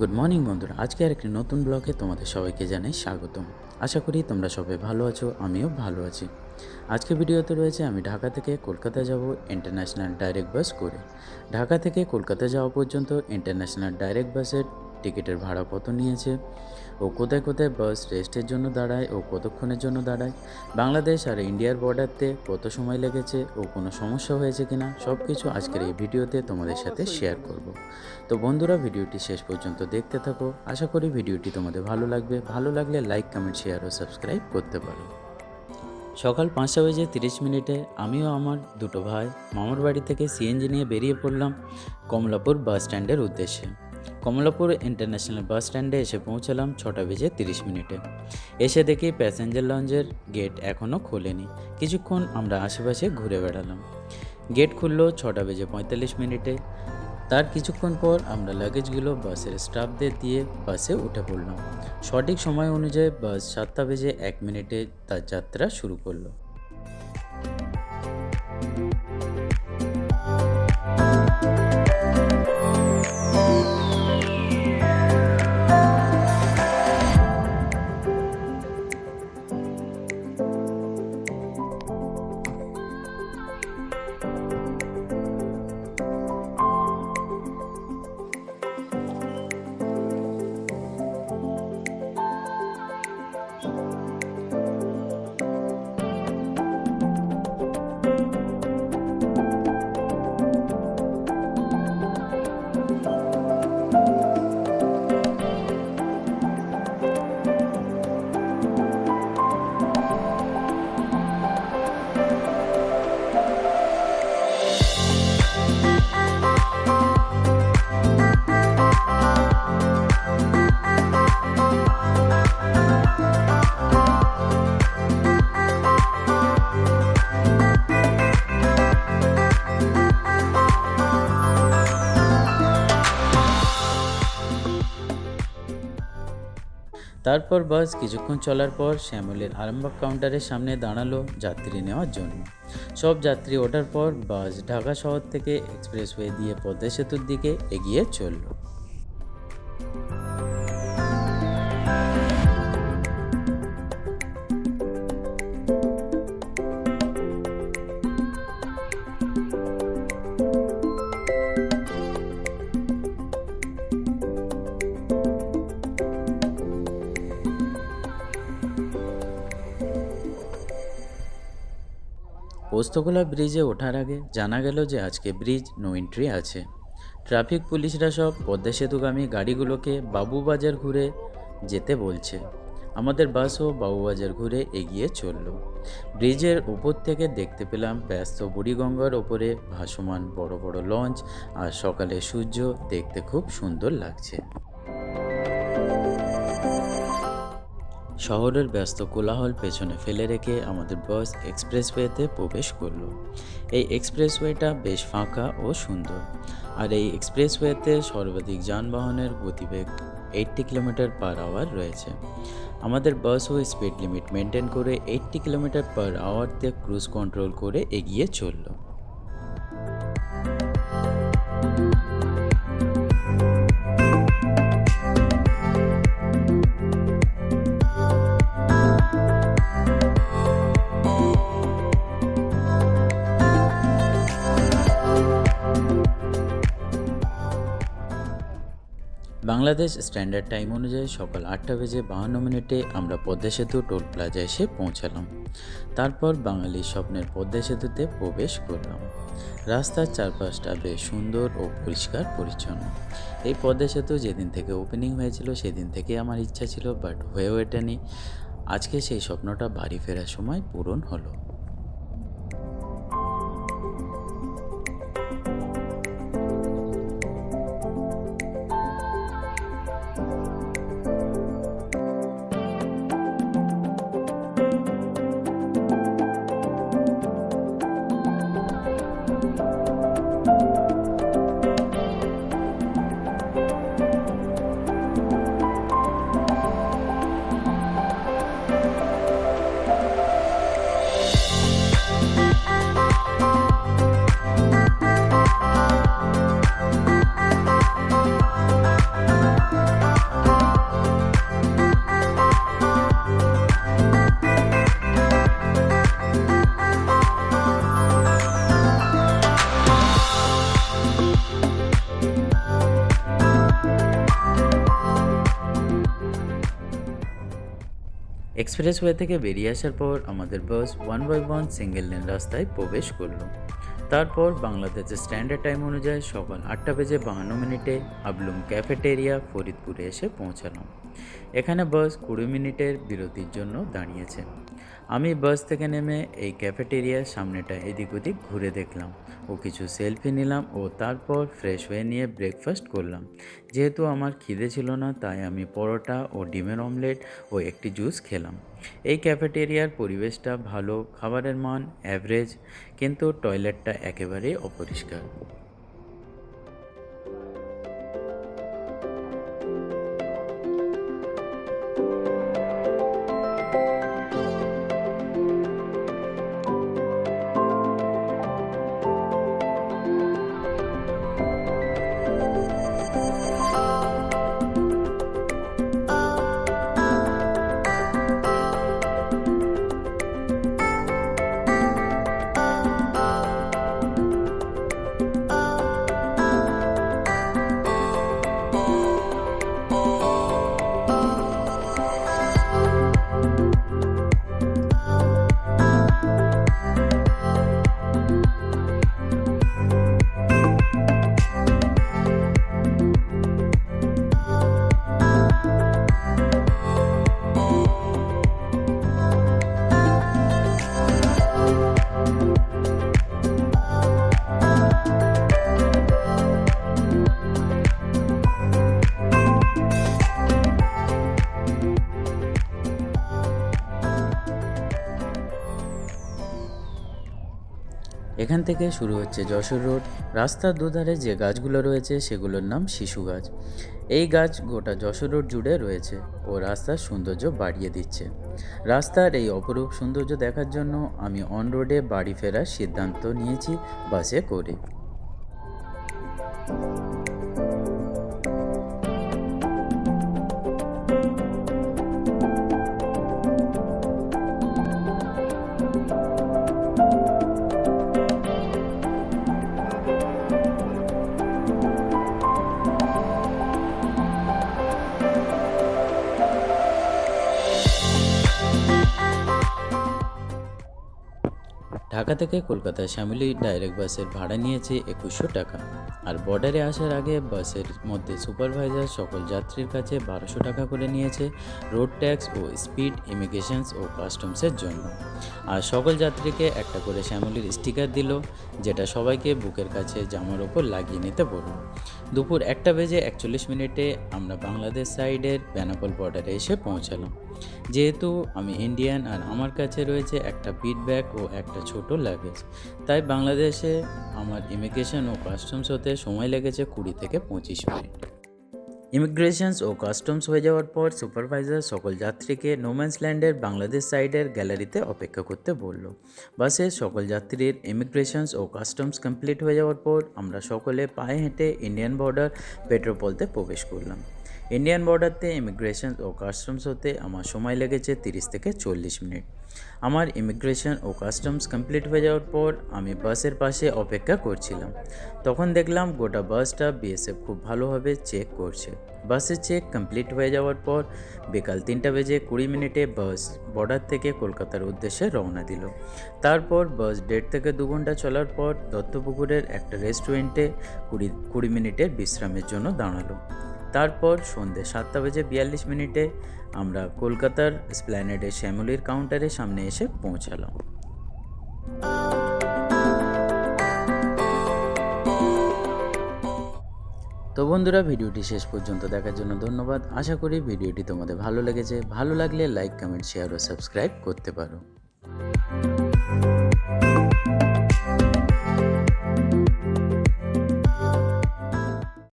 Good morning বন্ধুরা। আজকে আর একটি নতুন ব্লগে তোমাদের সবাইকে জানাই স্বাগতম। আশা করি তোমরা সবাই ভালো আছো, আমিও ভালো আছি। আজকে ভিডিওতে রয়েছে আমি ঢাকা থেকে কলকাতা যাব ইন্টারন্যাশনাল ডাইরেক্ট বাস করে। ঢাকা থেকে কলকাতা যাওয়া পর্যন্ত ইন্টারন্যাশনাল ডাইরেক্ট বাসের টিকিটের ভাড়া কত নিয়েছে? ও কোথায় কোথায় বাস রেস্টের জন্য দাঁড়ায় ও কতক্ষণের জন্য দাঁড়ায়? বাংলাদেশ আর ইন্ডিয়ার বর্ডারতে কত সময় লেগেছে ও কোনো সমস্যা হয়েছে কিনা? সব কিছু আজকের এই ভিডিওতে তোমাদের সাথে শেয়ার করব। তো বন্ধুরা, ভিডিওটি শেষ পর্যন্ত দেখতে থাকো। আশা করি ভিডিওটি তোমাদের ভালো লাগবে। ভালো লাগলে লাইক কমেন্ট শেয়ার ও সাবস্ক্রাইব করতে পারো। সকাল পাঁচটা বেজে তিরিশ মিনিটে আমিও আমার দুটো ভাই মামার বাড়ি থেকে সিএনজি নিয়ে বেরিয়ে পড়লাম কমলাপুর বাস স্ট্যান্ডের উদ্দেশ্যে। কমলাপুর ইন্টারন্যাশনাল বাস স্ট্যান্ডে এসে পৌঁছালাম ছটা বেজে তিরিশ মিনিটে। এসে দেখি প্যাসেঞ্জার লঞ্চের গেট এখনও খোলেনি। কিছুক্ষণ আমরা আশেপাশে ঘুরে বেড়ালাম। গেট খুললো ছটা বেজে পঁয়তাল্লিশ মিনিটে। তার কিছুক্ষণ পর আমরা লাগেজগুলো বাসের স্টাফদের দিয়ে বাসে উঠে পড়লাম। সঠিক সময় অনুযায়ী বাস সাতটা বেজে এক মিনিটে তার যাত্রা শুরু করল। তারপর বাস কিছুক্ষণ চলার পর শ্যামলের আরামবাগ কাউন্টারের সামনে দাঁড়াল যাত্রী নেওয়ার জন্য। সব যাত্রী ওঠার পর বাস ঢাকা শহর থেকে এক্সপ্রেসওয়ে দিয়ে পদ্মা সেতুর দিকে এগিয়ে চলল। পোস্তগোলা ব্রিজে ওঠার আগে জানা গেল যে আজকে ব্রিজ নো এন্ট্রি আছে। ট্রাফিক পুলিশরা সব পদ্মা সেতুগামী গাড়িগুলোকে বাবুবাজার ঘুরে যেতে বলছে। আমাদের বাসও বাবুবাজার ঘুরে এগিয়ে চলল। ব্রিজের উপর থেকে দেখতে পেলাম ব্যস্ত বুড়িগঙ্গার ওপরে ভাসমান বড় বড় লঞ্চ আর সকালে সূর্য দেখতে খুব সুন্দর লাগছে। শহরের ব্যস্ত কোলাহল পেছনে ফেলে রেখে আমাদের বাস এক্সপ্রেসওয়েতে প্রবেশ করল। এই এক্সপ্রেসওয়েটা বেশ ফাঁকা ও সুন্দর। আর এই এক্সপ্রেসওয়েতে সর্বাধিক যানবাহনের গতিবেগ এইট্টি কিলোমিটার পার আওয়ার রয়েছে। আমাদের বাসও স্পিড লিমিট মেনটেন করে এইট্টি কিলোমিটার পার আওয়ারতে ক্রুজ কন্ট্রোল করে এগিয়ে চলল। বাংলাদেশ স্ট্যান্ডার্ড টাইম অনুযায়ী সকাল আটটা বেজে বাহান্ন মিনিটে আমরা পদ্মা সেতু টোল প্লাজা এসে পৌঁছালাম। তারপর বাঙালির স্বপ্নের পদ্মা সেতুতে প্রবেশ করলাম। রাস্তার চারপাশটা বেশ সুন্দর ও পরিষ্কার পরিচ্ছন্ন। এই পদ্মা সেতু যেদিন থেকে ওপেনিং হয়েছিল, সেদিন থেকে আমার ইচ্ছা ছিল বাট হয়ে ওঠেনি। আজকে সেই স্বপ্নটা বাড়ি ফেরার সময় পূরণ হলো। এক্সপ্রেসওয়ে থেকে বেরিয়ে আসার পর আমাদের bus one by one single lane রাস্তায় প্রবেশ করল। তারপর বাংলাদেশের স্ট্যান্ডার্ড টাইম অনুযায়ী সকাল আটটা বেজে বাহান্ন মিনিটে আবলুম ক্যাফেটেরিয়া ফরিদপুরে এসে পৌঁছালাম। এখানে বাস কুড়ি মিনিটের বিরতির জন্য দাঁড়িয়েছে। আমি বাস থেকে নেমে এই ক্যাফেটেরিয়ার সামনেটা এদিক ওদিক ঘুরে দেখলাম। ও কিছু সেলফি নিলাম, ও তারপর ফ্রেশ হয়ে নিয়ে ব্রেকফাস্ট করলাম। যেহেতু আমার খিদে ছিল না, তাই আমি পরোটা ও ডিমের অমলেট ও একটি জুস খেলাম। এই ক্যাফেটেরিয়ার পরিবেশটা ভালো, খাবারের মান অ্যাভারেজ কিন্তু টয়লেটটা একেবারেই অপরিষ্কার। এখান থেকে শুরু হচ্ছে যশোর রোড। রাস্তার দুধারে যে গাছগুলো রয়েছে, সেগুলোর নাম শিশু গাছ। এই গাছ গোটা যশোর রোড জুড়ে রয়েছে ও রাস্তার সৌন্দর্য বাড়িয়ে দিচ্ছে। রাস্তার এই অপরূপ সৌন্দর্য দেখার জন্য আমি অন রোডে বাড়ি ফেরার সিদ্ধান্ত নিয়েছি, বাসে করে। ঢাকা থেকে কলকাতা শ্যামিলি ডাইরেক্ট বাসের ভাড়া নিয়েছে একুশশো টাকা। আর বর্ডারে আসার আগে বাসের মধ্যে সুপারভাইজার সকল যাত্রীর কাছে বারোশো টাকা করে নিয়েছে রোড ট্যাক্স ও স্পিড ইমিগ্রেশনস ও কাস্টমসের জন্য। আর সকল যাত্রীকে একটা করে শ্যামলির স্টিকার দিল, যেটা সবাইকে বুকের কাছে জামার ওপর লাগিয়ে নিতে বলল। দুপুর একটা বেজে একচল্লিশ মিনিটে আমরা বাংলাদেশ সাইডের বেনাপল বর্ডারে এসে পৌঁছালাম। যেহেতু আমি ইন্ডিয়ান আর আমার কাছে রয়েছে একটা ফিডব্যাক ও একটা ছোট লাগেজ তাই বাংলাদেশে আমার ইমিগ্রেশন ও কাস্টমস হতে সময় লেগেছে কুড়ি থেকে পঁচিশ মিনিট। ইমিগ্রেশনস ও কাস্টমস হয়ে যাওয়ার পর সুপারভাইজার সকল যাত্রীকে নোম্যান্স ল্যান্ডের বাংলাদেশ সাইডের গ্যালারিতে অপেক্ষা করতে বলল। বাসে সকল যাত্রীর ইমিগ্রেশনস ও কাস্টমস কমপ্লিট হয়ে যাওয়ার পর আমরা সকলে পায়ে হেঁটে ইন্ডিয়ান বর্ডার পেট্রোপলতে প্রবেশ করলাম। ইন্ডিয়ান বর্ডারতে ইমিগ্রেশন ও কাস্টমস হতে আমার সময় লেগেছে তিরিশ থেকে চল্লিশ মিনিট। আমার ইমিগ্রেশন ও কাস্টমস কমপ্লিট হয়ে যাওয়ার পর আমি বাসের পাশে অপেক্ষা করছিলাম। তখন দেখলাম গোটা বাসটা বিএসএফ খুব ভালোভাবে চেক করছে। বাসের চেক কমপ্লিট হয়ে যাওয়ার পর বিকাল তিনটা বেজে কুড়ি মিনিটে বাস বর্ডার থেকে কলকাতার উদ্দেশ্যে রওনা দিল। তারপর বাস দেড় থেকে দু ঘণ্টা চলার পর দত্তপুকুরের একটা রেস্টুরেন্টে কুড়ি কুড়ি মিনিটের বিশ্রামের জন্য দাঁড়াল। তারপর সন্ধ্যে সাতটা বেজে বিয়াল্লিশ মিনিটে আমরা কলকাতার স্প্ল্যানেডে শ্যামলির কাউন্টারের সামনে এসে পৌঁছালাম। তো বন্ধুরা, ভিডিওটি শেষ পর্যন্ত দেখার জন্য ধন্যবাদ। আশা করি ভিডিওটি তোমাদের ভালো লেগেছে। ভালো লাগলে লাইক, কমেন্ট শেয়ার ও সাবস্ক্রাইব করতে পারো।